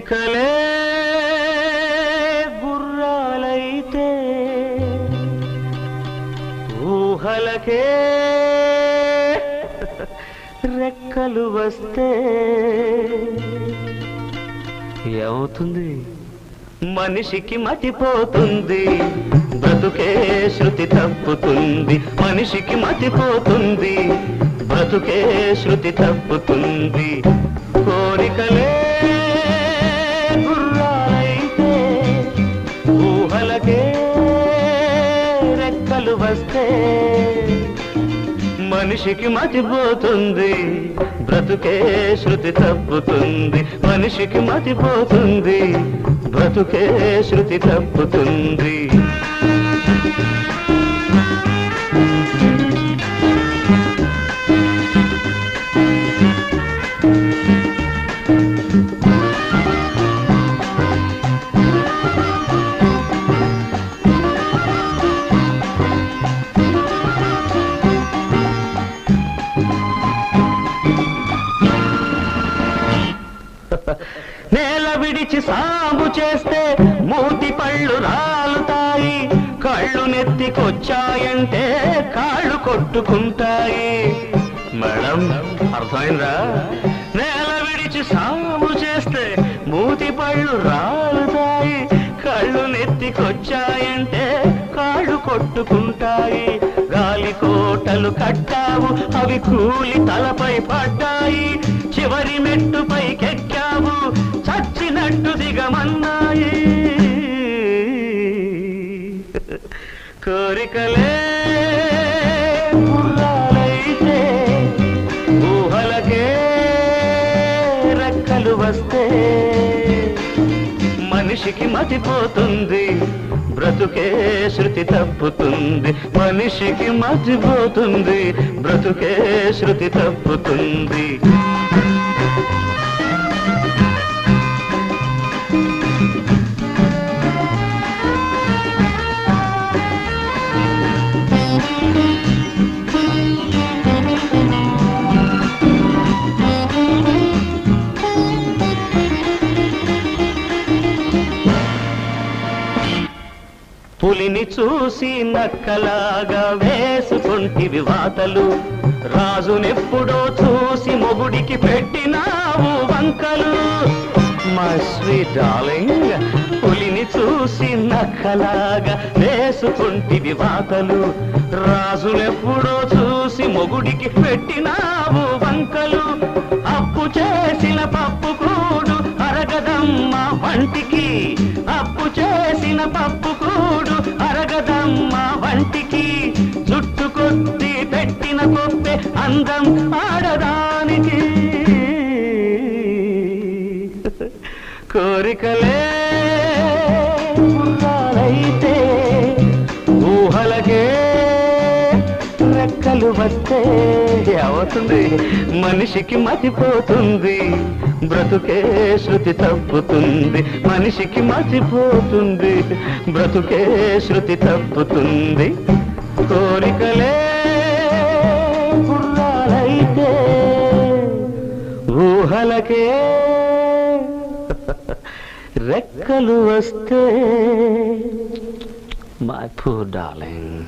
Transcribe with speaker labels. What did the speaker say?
Speaker 1: కోరికలే గుర్రాలైతే ఊహలకే రెక్కలు వస్తే ఏమవుతుంది? మనిషికి మతిపోతుంది బ్రతుకే శృతి తప్పుతుంది. మనిషికి మతిపోతుంది బ్రతుకే శృతి తప్పుతుంది. కోరికలే కష్టాలు వస్తే మనిషికి మతిపోతుంది. బ్రతుకే శృతి తప్పుతుంది. మనిషికి మతిపోతుంది. బ్రతుకే శృతి తప్పుతుంది. నేల విడిచి సాగు చేస్తే మూతి పళ్ళు రాలుతాయి కళ్ళు నెత్తికొచ్చాయంటే కాళ్ళు కొట్టుకుంటాయి. మేడం అర్థమైందా? నేల విడిచి సాగు చేస్తే మూతి పళ్ళు రాలుతాయి కళ్ళు నెత్తికొచ్చాయంటే కాళ్ళు కొట్టుకుంటాయి. గాలి కోటలు కట్టావు అవి కూలి తలపై పడ్డాయి చివరి మెట్టు కెట్టి కోరికలే గుర్రాలైతే ఊహలకే రెక్కలు వస్తే మనిషికి మతిపోతుంది బ్రతుకే శృతి తప్పుతుంది. మనిషికి మతిపోతుంది బ్రతుకే శృతి తప్పుతుంది. పులిని చూసి నక్కలాగా వేసుకుంటివి వాతలు. రాజునెప్పుడో చూసి మొగుడికి పెట్టినావు వంకలు. మా స్వీట్ డార్లింగ్ పులిని చూసి నక్కలాగా వేసుకుంటివి వాతలు. రాజునెప్పుడో చూసి మొగుడికి పెట్టినావు వంకలు. అప్పు చేసిన పప్పు కూడు అరగదమ్మ వంటికి. అప్పు చేసిన పప్పు కూడు అరగదమ్మ వంటికి. జుట్టుకొద్ది పెట్టిన కొప్పే అందం ఆడదానికి. కోరికలే వస్తే అవుతుంది మనిషికి మతిపోతుంది. బ్రతుకే శృతి తప్పుతుంది. మనిషికి మతిపోతుంది. బ్రతుకే శృతి తప్పుతుంది. కోరికలే గుర్రాలైతే ఊహలకే రెక్కలు వస్తే మై పూర్ డార్లింగ్